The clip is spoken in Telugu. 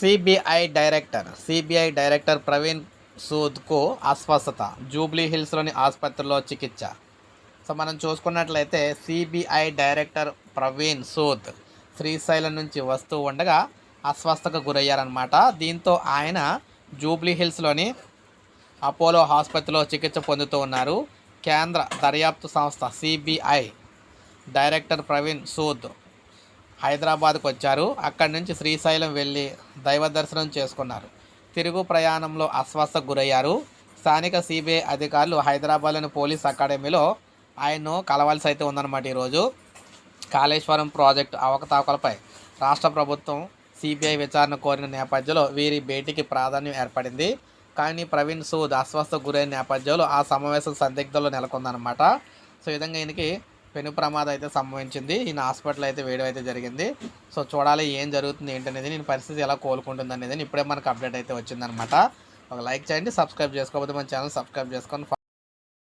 CBI director CBI director Praveen సూద్కు అస్వస్థత జూబ్లీ హిల్స్లోని ఆసుపత్రిలో చికిత్స. సో మనం చూసుకున్నట్లయితే సిబిఐ డైరెక్టర్ ప్రవీణ్ సూద్ శ్రీశైలం నుంచి వస్తూ ఉండగా అస్వస్థకు గురయ్యారనమాట దీంతో ఆయన జూబ్లీ హిల్స్లోని అపోలో ఆసుపత్రిలో చికిత్స పొందుతూ ఉన్నారు. కేంద్ర దర్యాప్తు సంస్థ సిబిఐ డైరెక్టర్ ప్రవీణ్ సూద్ హైదరాబాద్కు వచ్చారు. అక్కడి నుంచి శ్రీశైలం వెళ్ళి దైవ దర్శనం చేసుకున్నారు. తిరుగు ప్రయాణంలో అస్వస్థకు గురయ్యారు. స్థానిక సిబిఐ అధికారులు హైదరాబాద్లోని పోలీస్ అకాడమీలో ఆయన్ను కలవాల్సి అయితే ఉందన్నమాట ఈరోజు. కాళేశ్వరం ప్రాజెక్టు అవకతవకలపై రాష్ట్ర ప్రభుత్వం సిబిఐ విచారణ కోరిన నేపథ్యంలో వీరి భేటీకి ప్రాధాన్యం ఏర్పడింది. కానీ ప్రవీణ్ సూద్ అస్వస్థకు గురైన నేపథ్యంలో ఆ సమావేశం సందిగ్ధంలో నెలకొందనమాట సో ఈ విధంగా ఈయనకి పెను ప్రమాదం అయితే సంభవించింది. ఈయన హాస్పిటల్ అయితే వేయడం అయితే జరిగింది. సో చూడాలి ఏం జరుగుతుంది ఏంటనేది నేను పరిస్థితి ఎలా కోలుకుంటుంది అనేది ఇప్పుడే మనకు అప్డేట్ అయితే వచ్చిందనమాట. ఒక లైక్ చేయండి సబ్స్క్రైబ్ చేసుకోకపోతే మన ఛానల్ సబ్స్క్రైబ్ చేసుకొని